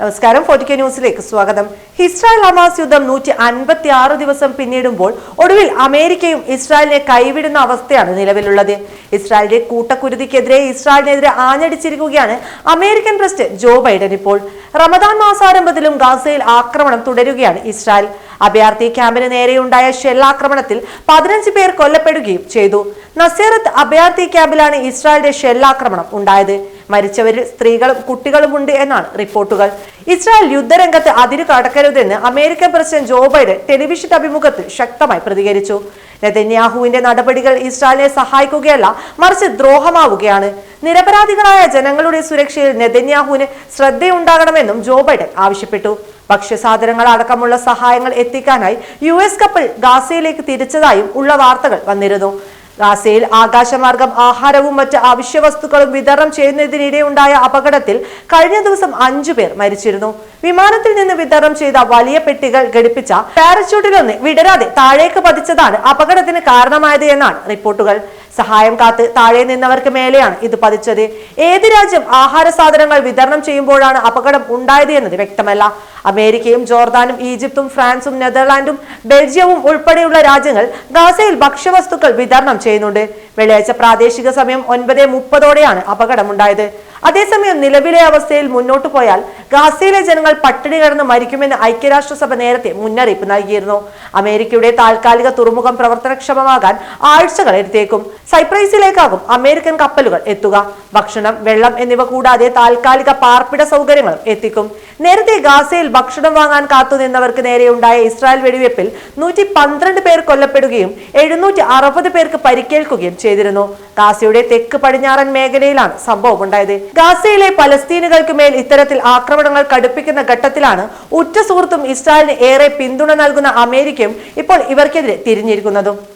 നമസ്കാരം ഫോർട്ടിക്ക ന്യൂസിലേക്ക് സ്വാഗതം. ഇസ്രായേൽ ഹമാസ് യുദ്ധം നൂറ്റി അൻപത്തി ആറ് ദിവസം പിന്നിടുമ്പോൾ ഒടുവിൽ അമേരിക്കയും ഇസ്രായേലിനെ കൈവിടുന്ന അവസ്ഥയാണ് നിലവിലുള്ളത്. ഇസ്രായേലിന്റെ കൂട്ടക്കുരുതിക്കെതിരെ ഇസ്രായേലിനെതിരെ ആഞ്ഞടിച്ചിരിക്കുകയാണ് അമേരിക്കൻ പ്രസിഡന്റ് ജോ ബൈഡൻ ഇപ്പോൾ. റമദാൻ മാസാരംഭത്തിലും ഗാസയിൽ ആക്രമണം തുടരുകയാണ് ഇസ്രായേൽ. അഭയാർത്ഥി ക്യാമ്പിന് നേരെയുണ്ടായ ഷെല്ലാക്രമണത്തിൽ പതിനഞ്ച് പേർ കൊല്ലപ്പെടുകയും ചെയ്തു. നസീറത്ത് അഭയാർത്ഥി ക്യാമ്പിലാണ് ഇസ്രായേലിന്റെ ഷെല്ലാക്രമണം ഉണ്ടായത്. മരിച്ചവരിൽ സ്ത്രീകളും കുട്ടികളുമുണ്ട് എന്നാണ് റിപ്പോർട്ടുകൾ. ഇസ്രായേൽ യുദ്ധരംഗത്ത് അതിരു കടക്കരുതെന്ന് American president Joe Biden television അഭിമുഖത്തിൽ ശക്തമായി പ്രതികരിച്ചു. നെതന്യാഹുവിന്റെ നടപടികൾ ഇസ്രായേലിനെ സഹായിക്കുകയല്ല മറിച്ച് ദ്രോഹമാവുകയാണ്. നിരപരാധികളായ ജനങ്ങളുടെ സുരക്ഷയിൽ നെതന്യാഹുവിന് ശ്രദ്ധയുണ്ടാകണമെന്നും ജോ ബൈഡൻ ആവശ്യപ്പെട്ടു. ഭക്ഷ്യസാധനങ്ങൾ അടക്കമുള്ള സഹായങ്ങൾ എത്തിക്കാനായി യു എസ് കപ്പൽ ഗാസയിലേക്ക് തിരിച്ചതായും ഉള്ള വാർത്തകൾ വന്നിരുന്നു. ഗാസയിൽ ആകാശമാർഗം ആഹാരവും മറ്റ് അവശ്യ വസ്തുക്കളും വിതരണം ചെയ്യുന്നതിനിടെ ഉണ്ടായ അപകടത്തിൽ കഴിഞ്ഞ ദിവസം അഞ്ചു പേർ മരിച്ചിരുന്നു. വിമാനത്തിൽ നിന്ന് വിതരണം ചെയ്ത വലിയ പെട്ടികൾ ഘടിപ്പിച്ച പാരച്യൂട്ടിലൊന്ന് വിടരാതെ താഴേക്ക് പതിച്ചതാണ് അപകടത്തിന് കാരണമായത് എന്നാണ് റിപ്പോർട്ടുകൾ. സഹായം കാത്ത് താഴെ നിന്നവർക്ക് മേലെയാണ് ഇത് പതിച്ചത്. ഏത് രാജ്യം ആഹാര സാധനങ്ങൾ വിതരണം ചെയ്യുമ്പോഴാണ് അപകടം ഉണ്ടായത് എന്നത് വ്യക്തമല്ല. അമേരിക്കയും ജോർദാനും ഈജിപ്തും ഫ്രാൻസും നെതർലാൻഡും ബെൽജിയവും ഉൾപ്പെടെയുള്ള രാജ്യങ്ങൾ ഗാസയിൽ ഭക്ഷ്യവസ്തുക്കൾ വിതരണം ചെയ്യുന്നുണ്ട്. വെള്ളിയാഴ്ച പ്രാദേശിക സമയം ഒൻപത് മുപ്പതോടെയാണ് അപകടമുണ്ടായത്. അതേസമയം നിലവിലെ അവസ്ഥയിൽ മുന്നോട്ടു പോയാൽ ഗാസയിലെ ജനങ്ങൾ പട്ടിണി കിടന്ന് മരിക്കുമെന്ന് ഐക്യരാഷ്ട്രസഭ നേരത്തെ മുന്നറിയിപ്പ് നൽകിയിരുന്നു. അമേരിക്കയുടെ താൽക്കാലിക തുറമുഖം പ്രവർത്തനക്ഷമമാകാൻ ആഴ്ചകൾ എടുത്തേക്കും. സൈപ്രൈസിലേക്കാകും അമേരിക്കൻ കപ്പലുകൾ എത്തുക. ഭക്ഷണം വെള്ളം എന്നിവ കൂടാതെ താൽക്കാലിക പാർപ്പിട സൗകര്യങ്ങളും എത്തിക്കും. നേരത്തെ ഗാസയിൽ ഭക്ഷണം വാങ്ങാൻ കാത്തുനിന്നവർക്ക് നേരെയുണ്ടായ ഇസ്രായേൽ വെടിവെപ്പിൽ നൂറ്റി പന്ത്രണ്ട് പേർ കൊല്ലപ്പെടുകയും എഴുന്നൂറ്റി അറുപത് പേർക്ക് പരിക്കേൽക്കുകയും ചെയ്തിരുന്നു. ഗാസയുടെ തെക്ക് പടിഞ്ഞാറൻ മേഖലയിലാണ് സംഭവം ഉണ്ടായത് ഗാസയിലെ പലസ്തീനുകൾക്ക് മേൽ ഇത്തരത്തിൽ ആക്രമണങ്ങൾ കടുപ്പിക്കുന്ന ഘട്ടത്തിലാണ് ഉറ്റ സുഹൃത്തും ഇസ്രായേലിന് ഏറെ പിന്തുണ നൽകുന്ന അമേരിക്കയും ഇപ്പോൾ ഇവർക്കെതിരെ തിരിഞ്ഞിരിക്കുന്നതും.